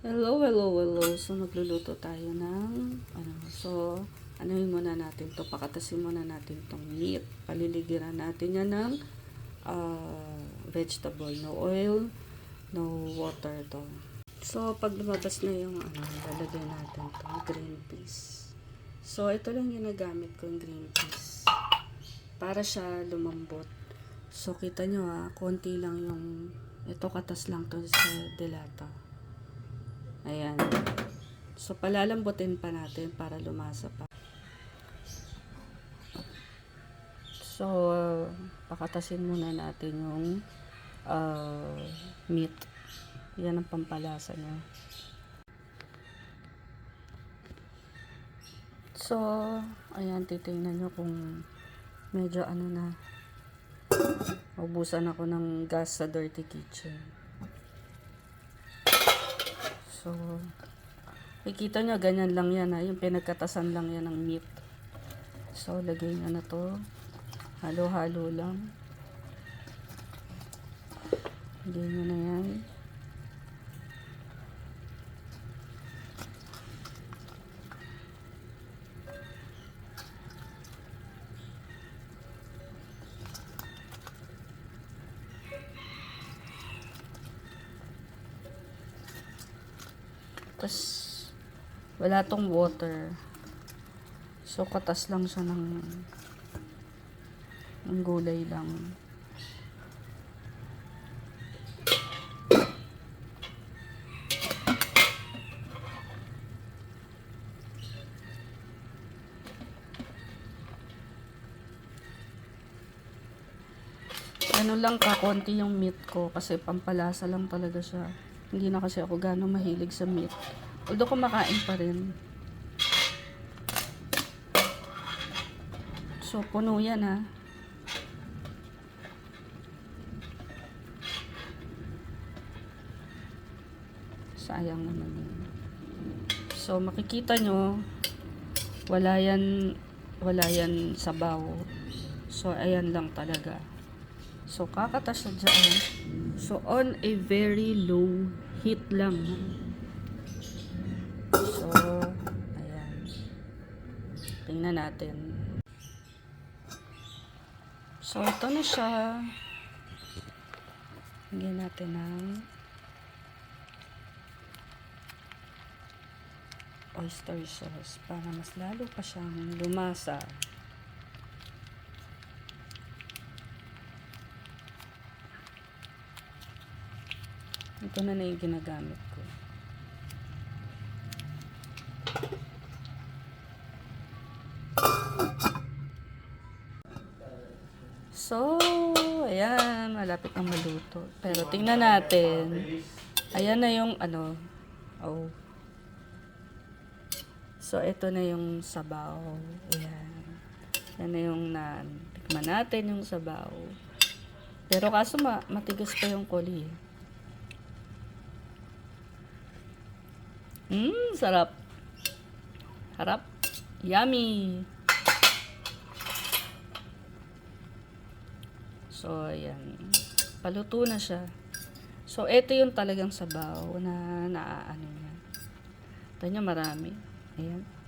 Hello, hello, hello. So, magluluto tayo ng, ano, so, anuhin muna natin to pakatasin muna natin tong meat. Paliligiran natin yan ng ah, vegetable. No oil, no water to. So, pag lumabas na yung, ano, lalagay natin tong green peas. So, ito lang yung nagamit ko, yung green peas. Para siya lumambot. So, kita nyo ha, konti lang yung, ito katas lang to sa delata. Ayan. So, palalambutin pa natin para lumasa pa. So, uh, pakatasin muna natin yung uh, meat. Yan ang pampalasa niya. So, ayan, titingnan nyo kung medyo ano na. Ubusan ako ng gas sa dirty kitchen. So, makikita nyo, ganyan lang yan ha. Yung pinagkatasan lang yan ng meat. So, lagay nyo na to. Halo-halo lang. Lagay nyo na yan. Tapos, wala tong water. So, katas lang siya ng, ng gulay lang. Ano lang ka, konti yung meat ko kasi pampalasa lang talaga siya. Hindi na kasi ako gano'ng mahilig sa meat. Although kumakain pa rin. So, puno yan ha. Sayang naman yun. So, makikita nyo, wala yan, wala yan sabaw. So, ayan lang talaga. So, kakatas na dyan. So, on a very low heat lang. So, ayan. Tingnan natin. So, ito na siya. Lagyan natin ng oyster sauce para mas lalo pa siyang lumasa. Ito na na yung ginagamit ko. So, ayan, malapit na maluto. Pero tingnan natin. Ayan na yung ano. Oh. So, ito na yung sabaw. Ayan. Yan na yung na tikman natin yung sabaw. Pero kaso ma matigas pa yung koli. Mmm, sarap. Harap. Yummy. So, ayan. Paluto na siya. So, ito yung talagang sabaw na naaano niya. Ito niya marami. Ayan.